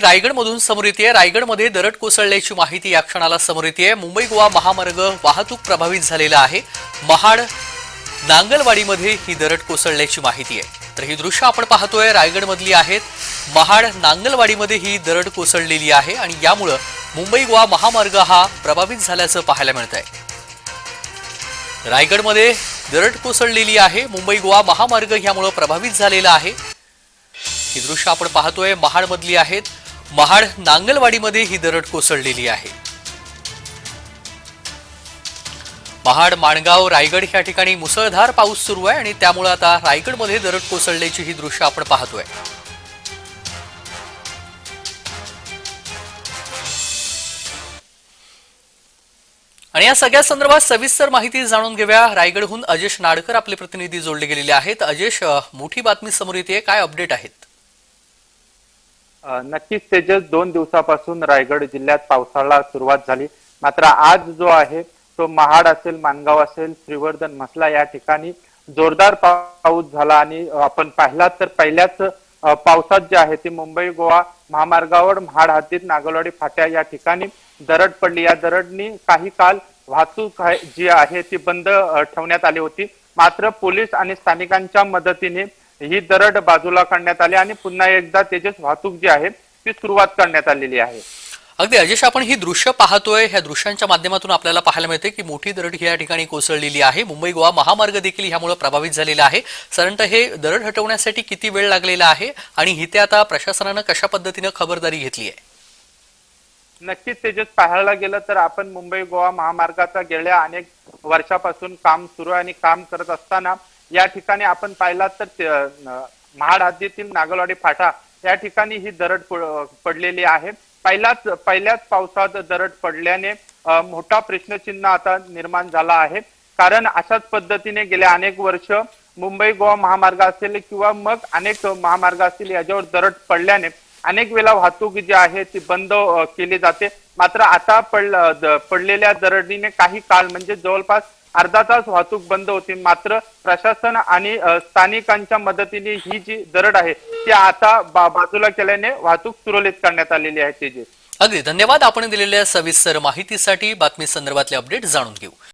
रायगडमधून समोर येते रायगडमध्ये दरड कोसळल्याची माहिती या क्षणाला समोर येते मुंबई गोवा महामार्ग वाहतूक प्रभावित झालेला आहे. महाड नांगलवाडीमध्ये ही दरड कोसळल्याची माहिती आहे. तर ही दृश्य आपण पाहतोय. रायगडमधली आहेत. महाड नांगलवाडीमध्ये ही दरड कोसळलेली आहे आणि यामुळं मुंबई गोवा महामार्ग हा प्रभावित झाल्याचं पाहायला मिळत आहे रायगडमध्ये दरड कोसळलेली आहे. मुंबई गोवा महामार्ग ह्यामुळं प्रभावित झालेला आहे. ही दृश्य आपण पाहतोय. महाडमधली आहेत. महाड नांगलवाडीमध्ये ही दरड कोसळलेली आहे. महाड माणगाव रायगड या ठिकाणी मुसळधार पाऊस सुरू आहे आणि त्यामुळे आता रायगडमध्ये दरड कोसळल्याची ही दृश्य आपण पाहतोय. आणि या सगळ्या संदर्भात सविस्तर माहिती जाणून घेऊया. रायगडहून अजेश नाडकर आपले प्रतिनिधी जोडले गेलेले आहेत. अजेश मोठी बातमी समोर येते. काय अपडेट आहेत? नक्कीच तेजस दोन दिवसापासून रायगड जिल्ह्यात पावसाळा सुरुवात झाली. मात्र आज जो आहे तो महाड असेल मानगाव असेल श्रीवर्धन म्हसला या ठिकाणी जोरदार पाऊस झाला आणि आपण पाहिला तर पहिल्याच पावसात जे आहे ती मुंबई गोवा महामार्गावर महाड हद्दीत नागलवाडी फाट्या या ठिकाणी दरड पडली. या दरडनी काही काल वाहतूक आहे- जी आहे ती बंद ठेवण्यात आली होती. मात्र पोलीस आणि स्थानिकांच्या मदतीने ही दरड बाजूला काढण्यात आली आणि पुन्हा एकदा तेजस वाहतूक जी आहे ती सुरुवात करण्यात आलेली आहे. अगदी अजेश आपण ही दृश्य पाहतोय. ह्या दृश्यांच्या माध्यमातून आपल्याला पाहायला मिळते की मोठी दरड ही या ठिकाणी कोसळलेली आहे. मुंबई गोवा महामार्ग देखील ह्यामुळे प्रभावित झालेला आहे. साधारणतः हे दरड हटवण्यासाठी किती वेळ लागलेला आहे आणि इथे आता प्रशासनानं कशा पद्धतीनं खबरदारी घेतली आहे? नक्कीच तेजस पाहायला गेलं तर आपण मुंबई गोवा महामार्गाचा गेल्या अनेक वर्षापासून काम सुरू आहे आणि काम करत असताना या ठिकाणी आपण पाहिला तर महाड हद्दीतील नागलवाडी फाटा या ठिकाणी ही दरड पडलेली आहे. पहिल्याच पहिल्याच पावसात दरड पडल्याने मोठा प्रश्नचिन्ह आता निर्माण झाला आहे. कारण अशाच पद्धतीने गेल्या अनेक वर्ष मुंबई गोवा महामार्ग असेल किंवा मग अनेक महामार्ग असतील याच्यावर दरड पडल्याने अनेक वेळा वाहतूक जी आहे ती बंद केली जाते. मात्र आता पड पडलेल्या दरडीने काही काल म्हणजे जवळपास अर्धा तास वाहतूक बंद होती. मात्र प्रशासन आणि स्थानिकांच्या मदतीने ही जी दरड आहे ती आता बा- बाजूला केल्याने वाहतूक सुरळीत करण्यात आलेली आहे तेजी. अगदी. धन्यवाद. आपण दिलेल्या सविस्तर माहितीसाठी बातमी संदर्भातले अपडेट जाणून घेऊ.